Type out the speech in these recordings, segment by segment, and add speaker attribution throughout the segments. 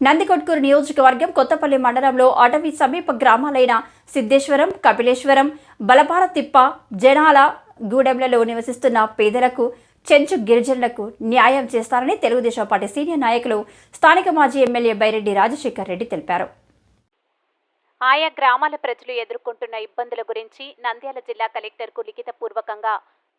Speaker 1: నందికొట్కూరు నియోజకవర్గం కొత్తపల్లి మండలంలో అటవీ సమీప గ్రామాలైన సిద్ధేశ్వరం కపిలేశ్వరం బలపారతిప్ప జనాల గూడెంలలో నివసిస్తున్న పేదలకు చెంచు గిరిజనులకు న్యాయం చేస్తారని తెలుగుదేశం పార్టీ సీనియర్ నాయకులు స్థానిక మాజీ ఎమ్మెల్యే బైరెడ్డి రాజశేఖర్ రెడ్డి తెలిపారు.
Speaker 2: ఆయా గ్రామాల ప్రజలు ఎదుర్కొంటున్న ఇబ్బందుల గురించి నంద్యాల జిల్లా కలెక్టర్కు లిఖితపూర్వకంగా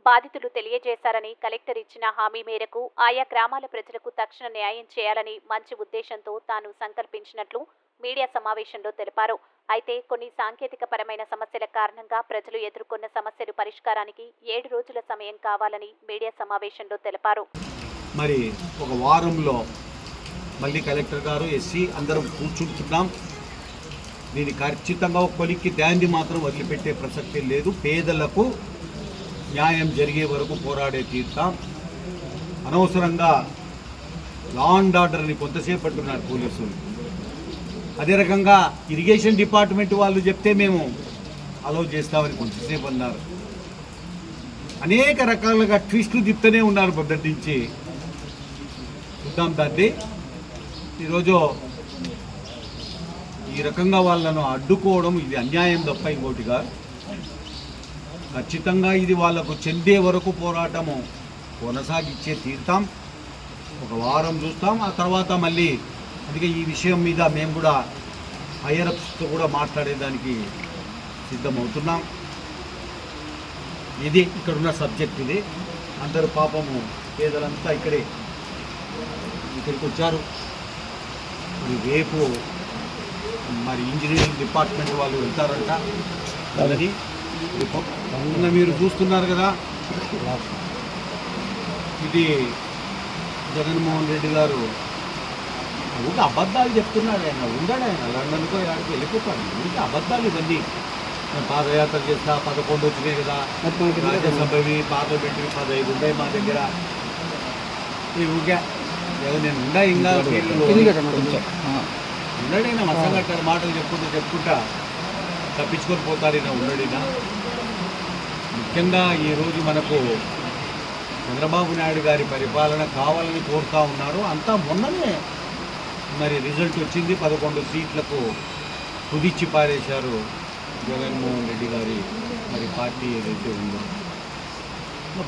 Speaker 2: బాధితులు తెలియజేశారని కలెక్టర్ ఇచ్చిన హామీ మేరకు ఆయా గ్రామాల ప్రజలకు తక్షణ న్యాయం చేయాలని మంచి ఉద్దేశంతో తాను సంకల్పించినట్లు మీడియా సమావేశంలో తెలిపారు. అయితే కొన్ని సాంకేతిక పరమైన సమస్యల కారణంగా ప్రజలు ఎదుర్కొన్న సమస్యలు పరిష్కారానికి ఏడు రోజుల సమయం కావాలని మీడియా సమావేశంలో తెలిపారు.
Speaker 3: మరి ఒక వారంలో మళ్ళీ కలెక్టర్ గారు ఎస్సీ అందరం కూర్చుంటున్నాం. దీని ఖచ్చితంగా కొలిక్కి దాన్ని మాత్రం వదిలిపెట్టే ప్రసక్తి లేదు. పేదలకు న్యాయం జరిగే వరకు పోరాడే తీర్థం. అనవసరంగా లా అండ్ ఆర్డర్ని కొంతసేపు పట్టున్నారు పోలీసులు. అదే రకంగా ఇరిగేషన్ డిపార్ట్మెంట్ వాళ్ళు చెప్తే మేము అలౌ చేస్తామని కొంతసేపు అన్నారు. అనేక రకాలుగా ట్విస్టులు తిప్పుతూనే ఉన్నారు మొదటి నుంచి. చూద్దాం తండ్రి. ఈరోజు ఈ రకంగా వాళ్ళను అడ్డుకోవడం ఇది అన్యాయం తప్ప ఇంకోటిగా ఖచ్చితంగా ఇది వాళ్ళకు చెందే వరకు పోరాటము కొనసాగించే తీరుతాం. ఒక వారం చూస్తాం. ఆ తర్వాత మళ్ళీ అందుకే ఈ విషయం మీద మేము కూడా హైయరప్స్తో కూడా మాట్లాడేదానికి సిద్ధమవుతున్నాం. ఇది ఇక్కడున్న సబ్జెక్ట్ ఇది. అందరూ పాపము పేదలంతా ఇక్కడే ఇక్కడికి వచ్చారు. మరి రేపు మరి ఇంజనీరింగ్ డిపార్ట్మెంట్ వాళ్ళు వెళ్తారంట. అది నిన్న మీరు చూస్తున్నారు కదా. ఇది జగన్మోహన్ రెడ్డి గారు ఊరికి అబద్ధాలు చెప్తున్నాడు ఆయన. ఉండడు ఆయన. లండన్కో ఇలాంటికి వెళ్ళిపోతాడు. ఊరికి అబద్ధాలు ఇవన్నీ. నేను పాదయాత్ర చేస్తా పదకొండు వచ్చినాయి కదా. రాజ్యసభవి పార్లమెంట్వి పదహైదు ఉన్నాయి మా దగ్గర. ఈ ఊరికే నేను ఉండా ఇంకా ఉండడైనా మసగట్టారు మాటలు చెప్పుకుంటూ చెప్పుకుంటా. తప్పించుకొని పోతారు ఈయన ఉండడినా ముఖ్యంగా ఈరోజు మనకు చంద్రబాబు నాయుడు గారి పరిపాలన కావాలని కోరుతా ఉన్నారు. అంతా మొన్ననే మరి రిజల్ట్ వచ్చింది. పదకొండు సీట్లకు కుదిచ్చి పారేశారు జగన్మోహన్ రెడ్డి గారి మరి పార్టీ ఏదైతే ఉందో.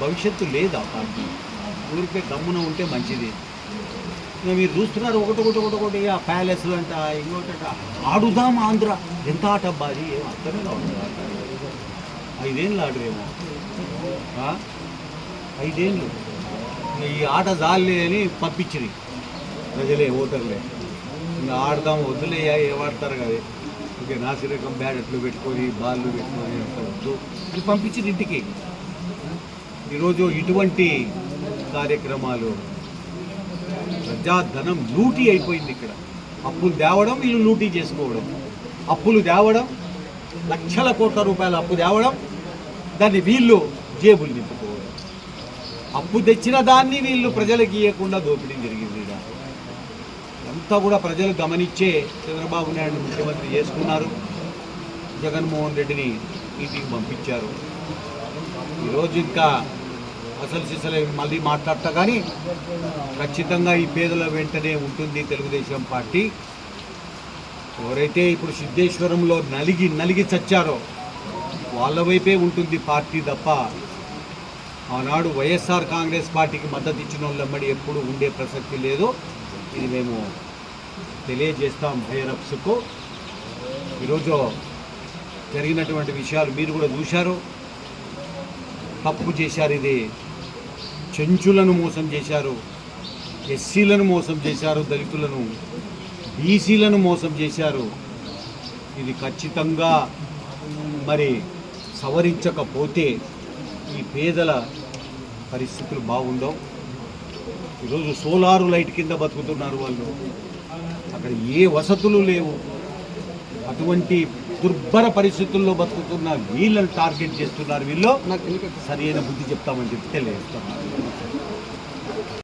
Speaker 3: భవిష్యత్తు లేదు ఆ పార్టీ. ఊరికే గమ్మున ఉంటే మంచిది. మీరు చూస్తున్నారు ఒకటి ఒకటి ఒకటి ఒకటి ఆ ప్యాలెస్లు అంట ఇంకోటంట ఆడుదాం ఆంధ్ర. ఎంత ఆట అబ్బా అది? ఏం అర్థమే కావట్లేదు. ఐదేళ్ళు ఆడరేమో. ఐదేళ్ళు. ఈ ఆట జాలే అని పంపించింది. ప్రజలే ఓటర్లే. ఇంకా ఆడదాం వద్దులేయా ఏమాడతారు కదా. ఓకే నాసిరకం బ్యాడెట్లు పెట్టుకొని బాళ్ళు పెట్టుకొని అంత వద్దు. అని ఇంటికి. ఈరోజు ఇటువంటి కార్యక్రమాలు ప్రజాధనం లూటీ అయిపోయింది ఇక్కడ. అప్పులు తేవడం వీళ్ళు లూటీ చేసుకోవడం. అప్పులు తేవడం లక్షల కోట్ల రూపాయల అప్పు తేవడం దాన్ని వీళ్ళు జేబులు నింపుకోవడం. అప్పు తెచ్చిన దాన్ని వీళ్ళు ప్రజలకు ఇవ్వకుండా దోపిడీ జరిగింది అంతా కూడా ప్రజలు గమనించే చంద్రబాబు నాయుడు ముఖ్యమంత్రి చేసుకున్నారు. జగన్మోహన్ రెడ్డిని ఇంటికి పంపించారు. ఈరోజు ఇంకా అసలు సిసలు మళ్ళీ మాట్లాడతా కానీ ఖచ్చితంగా ఈ పేదల వెంటనే ఉంటుంది తెలుగుదేశం పార్టీ. ఎవరైతే ఇప్పుడు సిద్ధేశ్వరంలో నలిగి నలిగి చచ్చారో వాళ్ళ వైపే ఉంటుంది పార్టీ తప్ప. ఆనాడు వైఎస్ఆర్ కాంగ్రెస్ పార్టీకి మద్దతు ఇచ్చిన వాళ్ళమ్మడి ఎప్పుడు ఉండే ప్రసక్తి లేదు. ఇది మేము తెలియజేస్తాం భైరప్స్కు ఈరోజు జరిగినటువంటి విషయాలు మీరు కూడా చూశారు. తప్పు చేశారు ఇది. చెంచులను మోసం చేశారు ఎస్సీలను మోసం చేశారు దళితులను బీసీలను మోసం చేశారు. ఇది ఖచ్చితంగా మరి సవరించకపోతే ఈ పేదల పరిస్థితులు బాగుండవు. ఈరోజు సోలారు లైట్ కింద బతుకుతున్నారు వాళ్ళు. అక్కడ ఏ వసతులు లేవు. అటువంటి దుర్భర పరిస్థితుల్లో బతుకుతున్న వీళ్ళని టార్గెట్ చేస్తున్నారు వీళ్ళు. సరైన బుద్ధి చెప్తామని చెప్పి తెలియజేస్తున్నారు